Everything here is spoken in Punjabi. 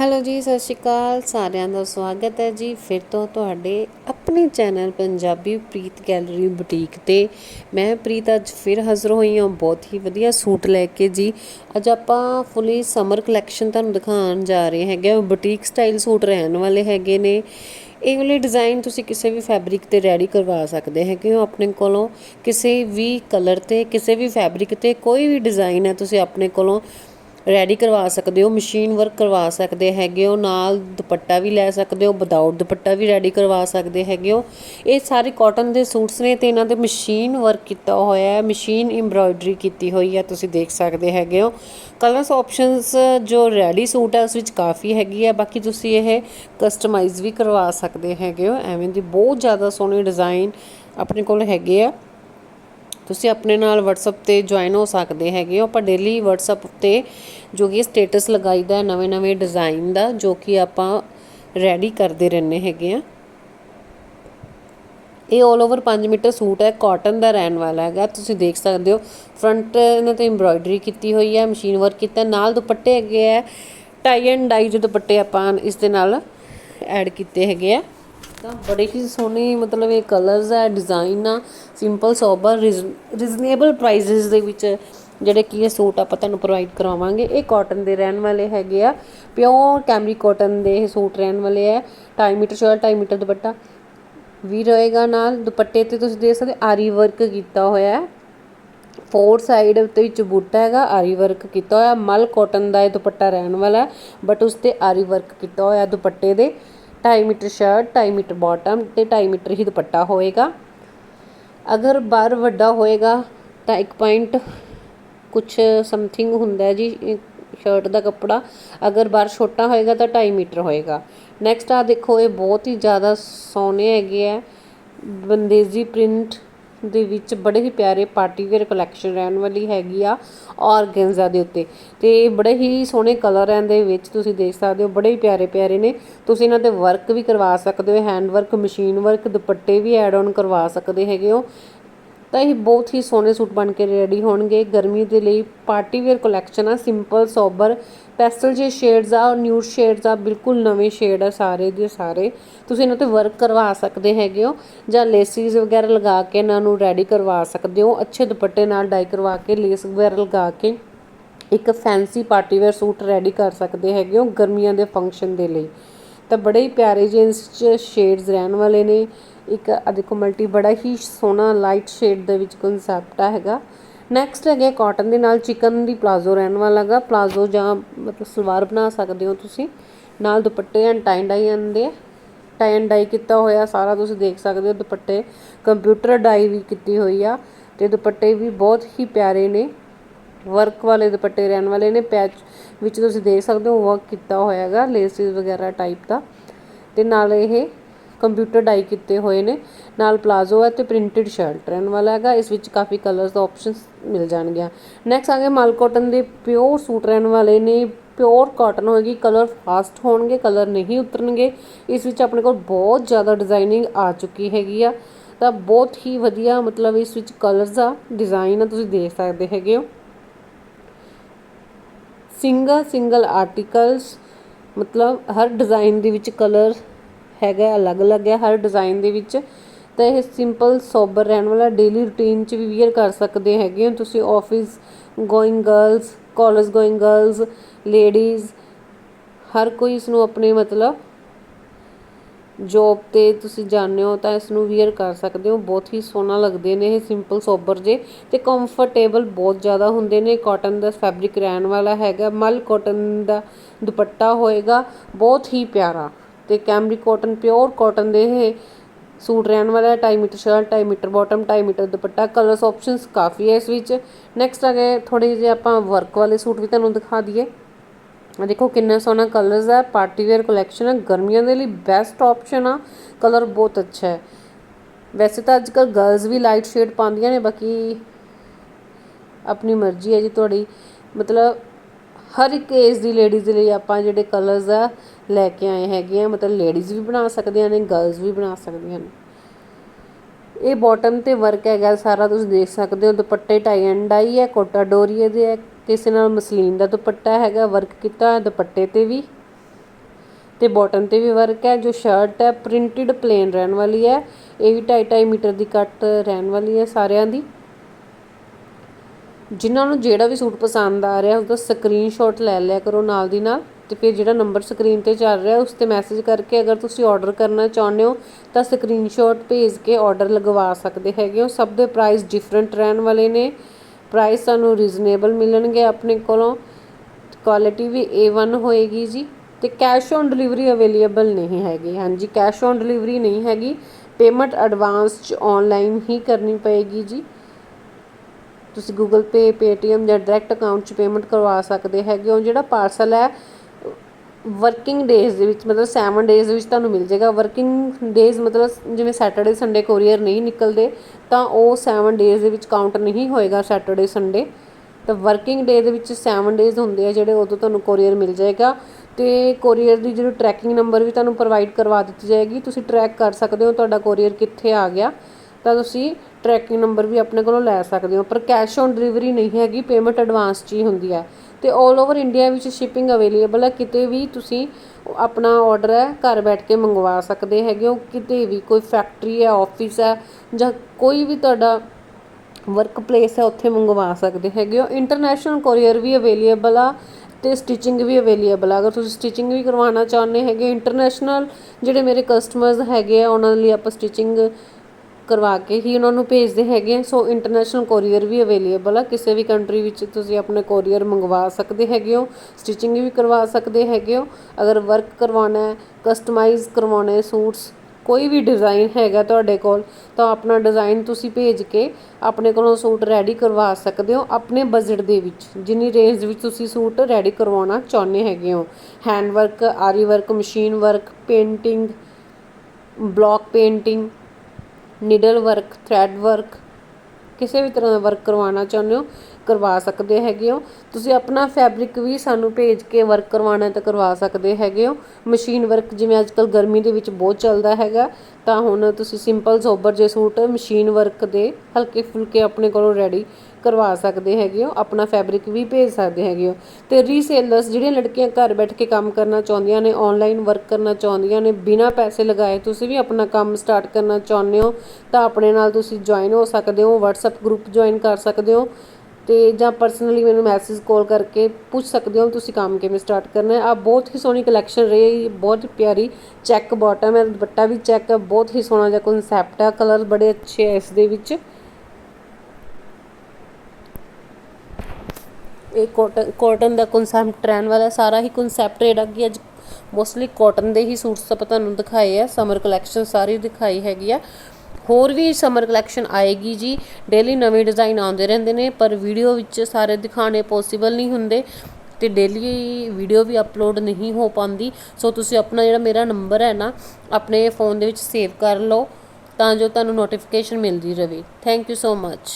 ਹੈਲੋ ਜੀ, ਸਤਿ ਸ਼੍ਰੀ ਅਕਾਲ। ਸਾਰਿਆਂ ਦਾ ਸਵਾਗਤ ਹੈ ਜੀ। ਫਿਰ ਤੋਂ ਤੁਹਾਡੇ ਆਪਣੇ channel Punjabi Preet gallery boutique ਤੇ। ਮੈਂ ਪ੍ਰੀਤ ਅੱਜ ਫਿਰ ਹਾਜ਼ਰ ਹੋਈ ਹਾਂ। ਬਹੁਤ ਹੀ ਵਧੀਆ ਸੂਟ ਲੈ ਕੇ ਜੀ। ਅੱਜ ਆਪਾਂ ਫੁੱਲੀ ਸਮਰ ਕਲੈਕਸ਼ਨ ਤੁਹਾਨੂੰ ਦਿਖਾਉਣ ਜਾ ਰਹੇ ਹੈਗੇ ਆ ਬੁਟੀਕ ਸਟਾਈਲ ਸੂਟ ਰਹਿਣ ਵਾਲੇ ਹੈਗੇ ਨੇ। ਇਹ ਵਾਲੇ ਡਿਜ਼ਾਈਨ ਤੁਸੀਂ ਕਿਸੇ ਵੀ ਫੈਬਰਿਕ ਤੇ ਰੈਡੀ ਕਰਵਾ ਸਕਦੇ ਹੈਗੇ ਹੋ। ਆਪਣੇ ਕੋਲੋਂ ਕਿਸੇ ਵੀ ਕਲਰ ਤੇ, ਕਿਸੇ ਵੀ ਫੈਬਰਿਕ ਤੇ ਕੋਈ ਵੀ ਡਿਜ਼ਾਈਨ ਹੈ, ਤੁਸੀਂ ਆਪਣੇ ਕੋਲੋਂ ਰੈਡੀ ਕਰਵਾ ਸਕਦੇ ਹੋ, ਮਸ਼ੀਨ ਵਰਕ ਕਰਵਾ ਸਕਦੇ ਹੈਗੇ ਹੋ, ਨਾਲ ਦੁਪੱਟਾ ਵੀ ਲੈ ਸਕਦੇ ਹੋ ਵਿਦਆਊਟ ਦੁਪੱਟਾ ਵੀ ਰੈਡੀ ਕਰਵਾ ਸਕਦੇ ਹੈਗੇ ਹੋ। ਇਹ ਸਾਰੇ ਕਾਟਨ ਦੇ ਸੂਟਸ ਨੇ ਤੇ ਇਹਨਾਂ ਤੇ ਮਸ਼ੀਨ ਵਰਕ ਕੀਤਾ ਹੋਇਆ ਹੈ, ਮਸ਼ੀਨ ਐਮਬ੍ਰਾਇਡਰੀ ਕੀਤੀ ਹੋਈ ਹੈ, ਤੁਸੀਂ ਦੇਖ ਸਕਦੇ ਹੈਗੇ ਹੋ। ਕਲਰਸ ਆਪਸ਼ਨਸ ਜੋ ਰੈਡੀ ਸੂਟ ਹੈ, ਉਸ ਵਿੱਚ ਕਾਫੀ ਹੈਗੀ ਹੈ, ਬਾਕੀ ਤੁਸੀਂ ਇਹ ਕਸਟਮਾਈਜ਼ ਵੀ ਕਰਵਾ ਸਕਦੇ ਹੈਗੇ ਹੋ, ਐਵੇਂ ਦੀ ਬਹੁਤ ਜ਼ਿਆਦਾ ਸੋਹਣੇ ਡਿਜ਼ਾਈਨ ਆਪਣੇ ਕੋਲ ਹੈਗੇ ਆ। ਤੁਸੀਂ ਆਪਣੇ ਨਾਲ WhatsApp ਤੇ ਜੁਆਇਨ ਹੋ ਸਕਦੇ ਹੈਗੇ ਹੋ। ਆਪਾਂ ਡੇਲੀ WhatsApp ਤੇ ਜੋ ਕਿ ਸਟੇਟਸ ਲਗਾਈਦਾ ਨਵੇਂ ਨਵੇਂ ਡਿਜ਼ਾਈਨ ਦਾ, ਜੋ ਕਿ ਆਪਾਂ ਰੈਡੀ ਕਰਦੇ ਰਹਿੰਦੇ ਹੈਗੇ ਆ ਇਹ 올 ਓਵਰ 5 ਮੀਟਰ ਸੂਟ ਹੈ ਕਾਟਨ ਦਾ ਰਹਿਣ ਵਾਲਾ ਹੈਗਾ। ਤੁਸੀਂ ਦੇਖ ਸਕਦੇ ਹੋ ਫਰੰਟ ਇਹਨਾਂ ਤੇ ਐਮਬ੍ਰਾਇਡਰੀ ਕੀਤੀ ਹੋਈ ਹੈ ਮਸ਼ੀਨ ਵਰਕ ਕੀਤਾ ਨਾਲ ਦੁਪੱਟੇ ਹੈਗੇ ਆ ਟਾਈ ਐਂਡ ਡਾਈ ਜੋ ਦੁਪੱਟੇ ਆਪਾਂ ਇਸ ਦੇ ਨਾਲ ਐਡ ਕੀਤੇ ਹੈਗੇ ਆ ਤਾਂ ਬੜੇ ਹੀ ਸੋਹਣੇ ਮਤਲਬ ਇਹ ਕਲਰਸ ਆ ਡਿਜ਼ਾਈਨ ਆ ਸਿੰਪਲ ਸੋਬਰ ਰੀਜ਼ਨੇਬਲ ਪ੍ਰਾਈਸਸ ਦੇ ਵਿੱਚ ਜਿਹੜੇ ਕੀ ਇਹ ਸੂਟ ਆਪਾਂ ਤੁਹਾਨੂੰ ਪ੍ਰੋਵਾਈਡ ਕਰਾਵਾਂਗੇ। ਇਹ ਕਾਟਨ ਦੇ ਰਹਿਣ ਵਾਲੇ ਹੈਗੇ ਆ ਪਿਓਰ ਕੈਮਰੀ ਕਾਟਨ ਦੇ ਇਹ ਸੂਟ ਰਹਿਣ ਵਾਲੇ ਆ 2.5 ਮੀਟਰ ਸ਼ਰਟ 2.5 ਮੀਟਰ ਦੁਪੱਟਾ। ਵੀ ਰਹੇਗਾ ਨਾਲ, ਦੁਪੱਟੇ ਤੇ ਤੁਸੀਂ ਦੇਖ ਸਕਦੇ ਆਰੀ ਵਰਕ ਕੀਤਾ ਹੋਇਆ ਹੈ। ਫੋਰ ਸਾਈਡ ਉੱਤੇ ਵਿੱਚ ਬੂਟਾ ਹੈਗਾ, ਆਰੀ ਵਰਕ ਕੀਤਾ ਹੋਇਆ, ਮਲ ਕਾਟਨ ਦਾ ਇਹ ਦੁਪੱਟਾ ਰਹਿਣ ਵਾਲਾ ਬਟ ਉਸ ਤੇ ਆਰੀ ਵਰਕ ਕੀਤਾ ਹੋਇਆ ਦੁਪੱਟੇ ਦੇ। 2.5 ਮੀਟਰ ਸ਼ਰਟ 2.5 ਮੀਟਰ ਬਾਟਮ ਤੇ 2.5 ਮੀਟਰ ਹੀ ਦੁਪੱਟਾ ਹੋਏਗਾ ਅਗਰ ਬਾਰ ਵੱਡਾ ਹੋਏਗਾ ਤਾਂ 1 ਪੁਆਇੰਟ ਕੁਛ ਸਮਥਿੰਗ ਹੁੰਦਾ ਜੀ ਸ਼ਰਟ ਦਾ ਕੱਪੜਾ ਅਗਰ ਬਾਰ ਛੋਟਾ ਹੋਏਗਾ ਤਾਂ 2.5 ਮੀਟਰ ਹੋਏਗਾ ਨੈਕਸਟ ਆ ਦੇਖੋ ਇਹ ਬਹੁਤ ਹੀ ਜ਼ਿਆਦਾ ਸੋਹਣੇ ਹੈਗੇ ਆ ਬੰਦੇਜ਼ੀ ਪ੍ਰਿੰਟ ਦੇ ਵਿੱਚ ਬੜੇ ਹੀ ਪਿਆਰੇ ਪਾਰਟੀ ਵੇਅਰ ਕਲੈਕਸ਼ਨ ਰਹਿਣ ਵਾਲੀ ਹੈਗੀ ਆ ਔਰਗੈਂਜ਼ਾ ਦੇ ਉੱਤੇ। ਤੇ ਬੜੇ ਹੀ ਸੋਹਣੇ ਕਲਰ ਦੇ ਵਿੱਚ ਤੁਸੀਂ ਦੇਖ ਸਕਦੇ ਹੋ, ਬੜੇ ਹੀ ਪਿਆਰੇ ਪਿਆਰੇ ਨੇ। ਤੁਸੀਂ ਇਹਨਾਂ ਤੇ ਵਰਕ ਵੀ ਕਰਵਾ ਸਕਦੇ ਹੋ ਹੈਂਡ ਵਰਕ ਮਸ਼ੀਨ ਵਰਕ ਦੁਪੱਟੇ ਵੀ ਐਡ ਆਨ ਕਰਵਾ ਸਕਦੇ ਹੈਗੇ ਹੋ। ਤਾਂ ਇਹ ਬਹੁਤ ਹੀ ਸੋਹਣੇ ਸੂਟ ਬਣ ਕੇ ਰੈਡੀ ਹੋਣਗੇ। ਗਰਮੀ ਦੇ ਲਈ ਪਾਰਟੀ ਵੇਅਰ ਕਲੈਕਸ਼ਨ ਆ ਸਿੰਪਲ ਸੋਬਰ ਪੈਸਟਲ ਜੇ ਸ਼ੇਡਸ ਆ ਨਿਊਡ ਸ਼ੇਡਸ ਆ, ਬਿਲਕੁਲ ਨਵੇਂ ਸ਼ੇਡ ਆ ਸਾਰੇ ਦੇ ਸਾਰੇ। ਤੁਸੀਂ ਇਹਨਾਂ ਤੇ ਵਰਕ ਕਰਵਾ ਸਕਦੇ ਹੈਗੇ ਹੋ ਜਾਂ ਲੇਸਿਸ ਵਗੈਰਾ ਲਗਾ ਕੇ ਇਹਨਾਂ ਨੂੰ ਰੈਡੀ ਕਰਵਾ ਸਕਦੇ ਹੋ। ਅੱਛੇ ਦੁਪੱਟੇ ਨਾਲ ਡਾਈ ਕਰਵਾ ਕੇ ਲੇਸ ਵਗੈਰਾ ਲਗਾ ਕੇ ਇੱਕ fancy party wear suit ready ਕਰ ਸਕਦੇ ਹੈਗੇ ਹੋ ਗਰਮੀਆਂ ਦੇ ਫੰਕਸ਼ਨ ਦੇ ਲਈ। ਤਾਂ ਬੜੇ ਹੀ ਪਿਆਰੇ ਜਿਹੇ 'ਚ ਸ਼ੇਡਸ ਰਹਿਣ ਵਾਲੇ ਨੇ। ਇੱਕ ਆ ਦੇਖੋ ਮਲਟੀ ਬੜਾ ਹੀ ਸੋਹਣਾ ਲਾਈਟ ਸ਼ੇਡ ਦੇ ਵਿੱਚ ਕਨਸੈਪਟ ਹੈਗਾ। ਨੈਕਸਟ ਹੈਗੇ ਕਾਟਨ ਦੇ ਨਾਲ ਚਿਕਨ ਦੀ ਪਲਾਜ਼ੋ ਰਹਿਣ ਵਾਲਾ ਹੈਗਾ ਪਲਾਜ਼ੋ ਜਾਂ ਮਤਲਬ ਸਲਵਾਰ ਬਣਾ ਸਕਦੇ ਹੋ ਤੁਸੀਂ। ਨਾਲ ਦੁਪੱਟੇ ਐਂਡ ਟਾਈ ਡਾਈ ਆਂਦੇ ਟਾਈ ਐਂਡ ਡਾਈ ਕੀਤਾ ਹੋਇਆ, ਸਾਰਾ ਤੁਸੀਂ ਦੇਖ ਸਕਦੇ ਹੋ ਦੁਪੱਟੇ। ਕੰਪਿਊਟਰ ਡਾਈ ਵੀ ਕੀਤੀ ਹੋਈ ਆ ਤੇ ਦੁਪੱਟੇ ਵੀ ਬਹੁਤ ਹੀ ਪਿਆਰੇ ਨੇ। ਵਰਕ ਵਾਲੇ ਦੁਪੱਟੇ ਰਹਿਣ ਵਾਲੇ ਨੇ। ਪੈਚ ਵਿੱਚ ਤੁਸੀਂ ਦੇਖ ਸਕਦੇ ਹੋ ਵਰਕ ਕੀਤਾ ਹੋਇਆ ਹੈਗਾ ਲੇਸਿਸ ਵਗੈਰਾ ਟਾਈਪ ਦਾ। ਤੇ ਨਾਲ ਇਹ ਕੰਪਿਊਟਰ ਡਾਈ ਕੀਤੇ ਹੋਏ ਨੇ। ਨਾਲ ਪਲਾਜ਼ੋ ਹੈ ਤੇ ਪ੍ਰਿੰਟਡ ਸ਼ਰਟ ਰਹਿਣ ਵਾਲਾ ਹੈਗਾ। ਇਸ ਵਿੱਚ ਕਾਫੀ ਕਲਰਸ ਦਾ ਆਪਸ਼ਨਸ ਮਿਲ ਜਾਣਗੀਆਂ। ਨੈਕਸਟ ਆ ਗਏ ਮਲ ਕਾਟਨ ਦੇ ਪਿਓਰ ਸੂਟ ਰਹਿਣ ਵਾਲੇ ਨੇ। ਪਿਓਰ ਕਾਟਨ ਹੋਏਗੀ ਕਲਰ ਫਾਸਟ ਹੋਣਗੇ ਕਲਰ ਨਹੀਂ ਉਤਰਨਗੇ। ਇਸ ਵਿੱਚ ਆਪਣੇ ਕੋਲ ਬਹੁਤ ਜ਼ਿਆਦਾ ਡਿਜ਼ਾਈਨਿੰਗ ਆ ਚੁੱਕੀ ਹੈਗੀ ਆ। ਤਾਂ ਬਹੁਤ ਹੀ ਵਧੀਆ ਮਤਲਬ ਇਸ ਵਿੱਚ ਕਲਰਸ ਆ ਡਿਜ਼ਾਈਨ ਆ, ਤੁਸੀਂ ਦੇਖ ਸਕਦੇ ਹੈਗੇ ਹੋ। ਸਿੰਗਲ ਸਿੰਗਲ ਆਰਟੀਕਲਸ ਮਤਲਬ ਹਰ ਡਿਜ਼ਾਈਨ ਦੇ ਵਿੱਚ ਕਲਰ ਹੈਗਾ ਅਲੱਗ-ਅਲੱਗ ਹੈ ਹਰ ਡਿਜ਼ਾਈਨ ਦੇ ਵਿੱਚ। ਤਾਂ ਇਹ ਸਿੰਪਲ ਸੋਬਰ ਰਹਿਣ ਵਾਲਾ ਡੇਲੀ ਰੂਟੀਨ 'ਚ ਵੀ ਵੇਅਰ ਕਰ ਸਕਦੇ ਹੈਗੇ ਹੋ ਤੁਸੀਂ office going girls college going girls ladies ਹਰ ਕੋਈ ਇਸ ਨੂੰ ਆਪਣੇ ਮਤਲਬ ਜੋਬ ਤੇ ਤੁਸੀਂ ਜਾਣਦੇ ਹੋ ਤਾਂ ਇਸ ਨੂੰ ਵੇਅਰ ਕਰ ਸਕਦੇ ਹੋ, ਬਹੁਤ ਹੀ ਸੋਹਣਾ ਲੱਗਦੇ ਨੇ ਇਹ ਸਿੰਪਲ ਸੋਬਰ ਜੇ। ਤੇ ਕੰਫਰਟੇਬਲ ਬਹੁਤ ਜ਼ਿਆਦਾ ਹੁੰਦੇ ਨੇ ਕਾਟਨ ਦਾ ਫੈਬਰਿਕ ਰਹਿਣ ਵਾਲਾ ਹੈਗਾ, ਮਲ ਕਾਟਨ ਦਾ ਦੁਪੱਟਾ ਹੋਏਗਾ, ਬਹੁਤ ਹੀ ਪਿਆਰਾ। ਤੇ ਕੈਮਰੀ ਕਾਟਨ, ਪਿਓਰ ਕਾਟਨ ਦੇ ਇਹ ਸੂਟ ਰਹਿਣ ਵਾਲਾ ਹੈ 2.5 metre shirt 2.5 metre bottom 2.5 metre dupatta colours options ਕਾਫੀ ਹੈ ਇਸ ਵਿੱਚ। ਨੈਕਸਟ ਆ ਗਏ ਥੋੜੇ ਜਿਹੇ ਆਪਾਂ ਵਰਕ ਵਾਲੇ ਸੂਟ ਵੀ ਤੁਹਾਨੂੰ ਦਿਖਾ ਦਈਏ। ਦੇਖੋ ਕਿੰਨਾ ਸੋਹਣਾ ਕਲਰਸ ਹੈ ਪਾਰਟੀ ਵੇਅਰ ਕਲੈਕਸ਼ਨ ਹੈ, ਗਰਮੀਆਂ ਦੇ ਲਈ ਬੈਸਟ ਆਪਸ਼ਨ ਆ। ਕਲਰ ਬਹੁਤ ਅੱਛਾ ਹੈ। ਵੈਸੇ ਤਾਂ ਅੱਜ ਕੱਲ ਗਰਲਸ ਵੀ ਲਾਈਟ ਸ਼ੇਡ ਪਾਉਂਦੀਆਂ ਨੇ, ਬਾਕੀ ਆਪਣੀ ਮਰਜ਼ੀ ਹੈ ਜੀ ਤੁਹਾਡੀ। ਮਤਲਬ ਹਰ ਇੱਕ ਏਜ ਦੀ ਲੇਡੀਜ਼ ਦੇ ਲਈ ਆਪਾਂ ਜਿਹੜੇ ਕਲਰਸ ਆ, ਲੈ ਕੇ ਆਏ ਹੈਗੇ ਆ, ਮਤਲਬ ਲੇਡੀਜ਼ ਵੀ ਬਣਾ ਸਕਦੀਆਂ ਨੇ ਗਰਲਸ ਵੀ ਬਣਾ ਸਕਦੀਆਂ ਨੇ। ਇਹ ਬਾਟਮ ਤੇ ਵਰਕ ਹੈਗਾ, ਸਾਰਾ ਤੁਸੀਂ ਦੇਖ ਸਕਦੇ ਹੋ, ਦੁਪੱਟੇ ਟਾਈ ਐਂਡ ਆਈ ਹੈ ਕੋਟਾ ਡੋਰੀਏ ਦੇ ਹੈ ਕਿਸੇ ਨਾਲ ਮਸਲੀਨ ਦਾ ਦੁਪੱਟਾ ਹੈਗਾ ਵਰਕ ਕੀਤਾ ਹੈ ਦੁਪੱਟੇ ਤੇ ਵੀ। ਤੇ ਬਾਟਮ ਤੇ ਵੀ ਵਰਕ ਹੈ, ਜੋ ਸ਼ਰਟ ਹੈ ਪ੍ਰਿੰਟਡ ਪਲੇਨ ਰਹਿਣ ਵਾਲੀ ਹੈ, ਇਹ ਵੀ 2.5 ਮੀਟਰ ਦੀ ਕੱਟ ਰਹਿਣ ਵਾਲੀ ਹੈ ਸਾਰਿਆਂ ਦੀ। ਜਿਨ੍ਹਾਂ ਨੂੰ ਜਿਹੜਾ ਵੀ ਸੂਟ ਪਸੰਦ ਆ ਰਿਹਾ ਉਹਦਾ ਸਕਰੀਨਸ਼ਾਟ ਲੈ ਲਿਆ ਕਰੋ ਨਾਲ ਦੀ ਨਾਲ ਤੇ ਫਿਰ ਜਿਹੜਾ ਨੰਬਰ ਸਕਰੀਨ ਤੇ ਚੱਲ ਰਿਹਾ, ਉਸ ਤੇ ਮੈਸੇਜ ਕਰਕੇ ਅਗਰ ਤੁਸੀਂ ਆਰਡਰ ਕਰਨਾ ਚਾਹੁੰਦੇ ਹੋ, ਤਾਂ ਸਕਰੀਨਸ਼ਾਟ ਭੇਜ ਕੇ ਆਰਡਰ ਲਗਵਾ ਸਕਦੇ ਹੈਗੇ ਹੋ। ਸਭ ਦੇ ਪ੍ਰਾਈਸ ਡਿਫਰੈਂਟ ਰਹਿਣ ਵਾਲੇ ਨੇ। ਪ੍ਰਾਈਸ ਤੁਹਾਨੂੰ ਰੀਜ਼ਨੇਬਲ ਮਿਲਣਗੇ ਆਪਣੇ ਕੋਲੋਂ। ਕੁਆਲਿਟੀ ਵੀ A1 ਹੋਏਗੀ ਜੀ। ਤੇ ਕੈਸ਼ ਔਨ ਡਿਲੀਵਰੀ ਅਵੇਲੇਬਲ ਨਹੀਂ ਹੈਗੀ। ਹਾਂਜੀ ਕੈਸ਼ ਔਨ ਡਿਲੀਵਰੀ ਨਹੀਂ ਹੈਗੀ। ਪੇਮੈਂਟ ਐਡਵਾਂਸ ਚ ਆਨਲਾਈਨ ਹੀ ਕਰਨੀ ਪਏਗੀ ਜੀ। ਤੁਸੀਂ ਗੂਗਲ ਪੇ Paytm ਜਾਂ ਡਾਇਰੈਕਟ ਅਕਾਊਂਟ 'ਚ ਪੇਮੈਂਟ ਕਰਵਾ ਸਕਦੇ ਹੈਗੇ ਹੋ, ਜਿਹੜਾ ਪਾਰਸਲ ਹੈ ਵਰਕਿੰਗ ਡੇਜ਼ ਦੇ ਵਿੱਚ, ਮਤਲਬ 7 ਡੇਜ਼ ਦੇ ਵਿੱਚ ਤੁਹਾਨੂੰ ਮਿਲ ਜਾਏਗਾ। ਵਰਕਿੰਗ ਡੇਜ਼ ਮਤਲਬ ਜਿਵੇਂ ਸੈਟਰਡੇ ਸੰਡੇ ਕੋਰੀਅਰ ਨਹੀਂ ਨਿਕਲਦੇ, ਤਾਂ ਉਹ 7 ਡੇਜ਼ ਦੇ ਵਿੱਚ ਕਾਊਂਟ ਨਹੀਂ ਹੋਏਗਾ ਸੈਟਰਡੇ ਸੰਡੇ ਤਾਂ ਵਰਕਿੰਗ ਡੇ ਦੇ ਵਿੱਚ 7 ਡੇਜ਼ ਹੁੰਦੇ ਆ ਜਿਹੜੇ, ਉਦੋਂ ਤੁਹਾਨੂੰ ਕੋਰੀਅਰ ਮਿਲ ਜਾਏਗਾ। ਤੇ ਕੋਰੀਅਰ ਦੀ ਜਿਹੜੀ ਟਰੈਕਿੰਗ ਨੰਬਰ ਵੀ ਤੁਹਾਨੂੰ ਪ੍ਰੋਵਾਈਡ ਕਰਵਾ ਦਿੱਤੀ ਜਾਏਗੀ। ਤੁਸੀਂ ਟਰੈਕ ਕਰ ਸਕਦੇ ਹੋ ਤੁਹਾਡਾ ਕੋਰੀਅਰ ਕਿੱਥੇ ਆ ਗਿਆ। ਤਾਂ ਤੁਸੀਂ ਟਰੈਕਿੰਗ ਨੰਬਰ ਵੀ ਆਪਣੇ ਕੋਲੋਂ ਲੈ ਸਕਦੇ ਹੋ, ਪਰ ਕੈਸ਼ ਔਨ ਡਿਲੀਵਰੀ ਨਹੀਂ ਹੈਗੀ ਪੇਮੈਂਟ ਐਡਵਾਂਸ 'ਚ ਹੀ ਹੁੰਦੀ ਹੈ। ਤੇ 올 ਓਵਰ ਇੰਡੀਆ ਵਿੱਚ ਸ਼ਿਪਿੰਗ ਅਵੇਲੇਬਲ ਹੈ, ਕਿਤੇ ਵੀ ਤੁਸੀਂ ਆਪਣਾ ਆਰਡਰ ਹੈ, ਘਰ ਬੈਠ ਕੇ ਮੰਗਵਾ ਸਕਦੇ ਹੈਗੇ ਹੋ, ਕਿਤੇ ਵੀ ਕੋਈ ਫੈਕਟਰੀ ਹੈ ਆਫਿਸ ਹੈ, ਜਾਂ ਕੋਈ ਵੀ ਤੁਹਾਡਾ ਵਰਕ ਪਲੇਸ ਹੈ, ਉੱਥੇ ਮੰਗਵਾ ਸਕਦੇ ਹੈਗੇ ਹੋ। ਇੰਟਰਨੈਸ਼ਨਲ ਕੋਰੀਅਰ ਵੀ ਅਵੇਲੇਬਲ ਆ ਤੇ ਸਟਿਚਿੰਗ ਵੀ ਅਵੇਲੇਬਲ ਆ। ਅਗਰ ਤੁਸੀਂ ਸਟਿਚਿੰਗ ਵੀ ਕਰਵਾਉਣਾ ਚਾਹੁੰਦੇ ਹੈਗੇ ਇੰਟਰਨੈਸ਼ਨਲ ਜਿਹੜੇ ਮੇਰੇ ਕਸਟਮਰਸ ਹੈਗੇ ਆ, ਉਹਨਾਂ ਲਈ ਆਪਾਂ ਸਟਿਚਿੰਗ ਕਰਵਾ ਕੇ ਹੀ ਉਹਨਾਂ ਨੂੰ ਭੇਜਦੇ ਹੈਗੇ ਆ। ਸੋ ਇੰਟਰਨੈਸ਼ਨਲ ਕੋਰੀਅਰ ਵੀ ਅਵੇਲੇਬਲ ਆ। ਕਿਸੇ ਵੀ ਕੰਟਰੀ ਵਿੱਚ ਤੁਸੀਂ ਆਪਣੇ ਕੋਰੀਅਰ ਮੰਗਵਾ ਸਕਦੇ ਹੈਗੇ ਹੋ। ਸਟਿਚਿੰਗ ਵੀ ਕਰਵਾ ਸਕਦੇ ਹੈਗੇ ਹੋ। ਅਗਰ ਵਰਕ ਕਰਵਾਉਣਾ ਹੈ ਕਸਟਮਾਈਜ਼ ਕਰਵਾਉਣਾ ਹੈ ਸੂਟਸ, ਕੋਈ ਵੀ ਡਿਜ਼ਾਈਨ ਹੈਗਾ ਤੁਹਾਡੇ ਕੋਲ, ਤਾਂ ਆਪਣਾ ਡਿਜ਼ਾਈਨ ਤੁਸੀਂ ਭੇਜ ਕੇ ਆਪਣੇ ਕੋਲੋਂ ਸੂਟ ਰੈਡੀ ਕਰਵਾ ਸਕਦੇ ਹੋ ਆਪਣੇ ਬਜਟ ਦੇ ਵਿੱਚ। ਜਿੰਨੀ ਰੇਂਜ ਵਿੱਚ ਤੁਸੀਂ ਸੂਟ ਰੈਡੀ ਕਰਵਾਉਣਾ ਚਾਹੁੰਦੇ ਹੈਗੇ ਹੋ। Hand work aari work machine work painting block painting needle work thread work ਕਿਸੇ ਵੀ ਤਰ੍ਹਾਂ ਦਾ ਵਰਕ ਕਰਵਾਉਣਾ ਚਾਹੁੰਦੇ ਹੋ, ਕਰਵਾ ਸਕਦੇ ਹੈਗੇ ਹੋ। ਤੁਸੀਂ ਆਪਣਾ ਫੈਬਰਿਕ ਵੀ ਸਾਨੂੰ ਭੇਜ ਕੇ ਵਰਕ ਕਰਵਾਉਣਾ ਤਾਂ ਕਰਵਾ ਸਕਦੇ ਹੈਗੇ ਹੋ। ਮਸ਼ੀਨ ਵਰਕ ਜਿਵੇਂ ਅੱਜ ਕੱਲ੍ਹ ਗਰਮੀ ਦੇ ਵਿੱਚ ਬਹੁਤ ਚੱਲਦਾ ਹੈਗਾ, ਤਾਂ ਹੁਣ ਤੁਸੀਂ ਸਿੰਪਲ ਸੋਬਰ ਜੇ ਸੂਟ ਮਸ਼ੀਨ ਵਰਕ ਦੇ ਹਲਕੇ ਫੁਲਕੇ ਆਪਣੇ ਕੋਲੋਂ ਰੈਡੀ ਕਰਵਾ ਸਕਦੇ ਹੈਗੇ ਹੋ, ਆਪਣਾ ਫੈਬਰਿਕ ਵੀ ਭੇਜ ਸਕਦੇ ਹੈਗੇ ਹੋ। ਤੇ ਰੀਸੇਲਰਸ ਜਿਹੜੀਆਂ ਲੜਕੀਆਂ ਘਰ ਬੈਠ ਕੇ ਕੰਮ ਕਰਨਾ ਚਾਹੁੰਦੀਆਂ ਨੇ ਆਨਲਾਈਨ ਵਰਕ ਕਰਨਾ ਚਾਹੁੰਦੀਆਂ ਨੇ, ਬਿਨਾਂ ਪੈਸੇ ਲਗਾਏ ਤੁਸੀਂ ਵੀ ਆਪਣਾ ਕੰਮ ਸਟਾਰਟ ਕਰਨਾ ਚਾਹੁੰਦੇ ਹੋ, ਤਾਂ ਆਪਣੇ ਨਾਲ ਤੁਸੀਂ ਜੁਆਇਨ ਹੋ ਸਕਦੇ ਹੋ, WhatsApp ਗਰੁੱਪ ਜੁਆਇਨ ਕਰ ਸਕਦੇ ਹੋ ਤੇ ਜਾਂ ਪਰਸਨਲੀ ਮੈਨੂੰ ਮੈਸੇਜ ਕਾਲ ਕਰਕੇ ਪੁੱਛ ਸਕਦੇ ਹੋ ਤੁਸੀਂ ਕੰਮ ਕਿਵੇਂ ਸਟਾਰਟ ਕਰਨਾ ਹੈ। ਆ ਬਹੁਤ ਹੀ ਸੋਹਣੀ ਕਲੈਕਸ਼ਨ ਰਹੀ ਬਹੁਤ ਪਿਆਰੀ ਚੈੱਕ ਬਾਟਮ ਹੈ, ਦੁਪੱਟਾ ਵੀ ਚੈੱਕ ਬਹੁਤ ਹੀ ਸੋਹਣਾ ਜਿਹਾ ਕਨਸੈਪਟ ਹੈ ਕਲਰ ਬੜੇ ਅੱਛੇ ਹੈ ਇਸ ਦੇ ਵਿੱਚ। ਇਹ ਕੋਟਨ ਕੋਟਨ ਦਾ ਕਨਸੈਪਟ ਰਹਿਣ ਵਾਲਾ, ਸਾਰਾ ਹੀ ਕਨਸੈਪਟ ਜਿਹੜਾ ਕਿ ਅੱਜ ਮੋਸਟਲੀ ਕਾਟਨ ਦੇ ਹੀ ਸੂਟਸ ਆਪਾਂ ਤੁਹਾਨੂੰ ਦਿਖਾਏ ਆ ਸਮਰ ਕਲੈਕਸ਼ਨ ਸਾਰੀ ਦਿਖਾਈ ਹੈਗੀ ਆ। ਹੋਰ ਵੀ ਸਮਰ ਕਲੈਕਸ਼ਨ ਆਏਗੀ ਜੀ ਡੇਲੀ ਨਵੇਂ ਡਿਜ਼ਾਈਨ ਆਉਂਦੇ ਰਹਿੰਦੇ ਨੇ, ਪਰ ਵੀਡੀਓ ਵਿੱਚ ਸਾਰੇ ਦਿਖਾਣੇ ਪੋਸੀਬਲ ਨਹੀਂ ਹੁੰਦੇ ਤੇ ਡੇਲੀ ਵੀਡੀਓ ਵੀ ਅਪਲੋਡ ਨਹੀਂ ਹੋ ਪਾਉਂਦੀ। ਸੋ ਤੁਸੀਂ ਆਪਣਾ ਜਿਹੜਾ ਮੇਰਾ ਨੰਬਰ ਹੈ ਨਾ, ਆਪਣੇ ਫੋਨ ਦੇ ਵਿੱਚ ਸੇਵ ਕਰ ਲਓ, ਤਾਂ ਜੋ ਤੁਹਾਨੂੰ ਨੋਟੀਫਿਕੇਸ਼ਨ ਮਿਲਦੀ ਰਹੇ। Thank you so much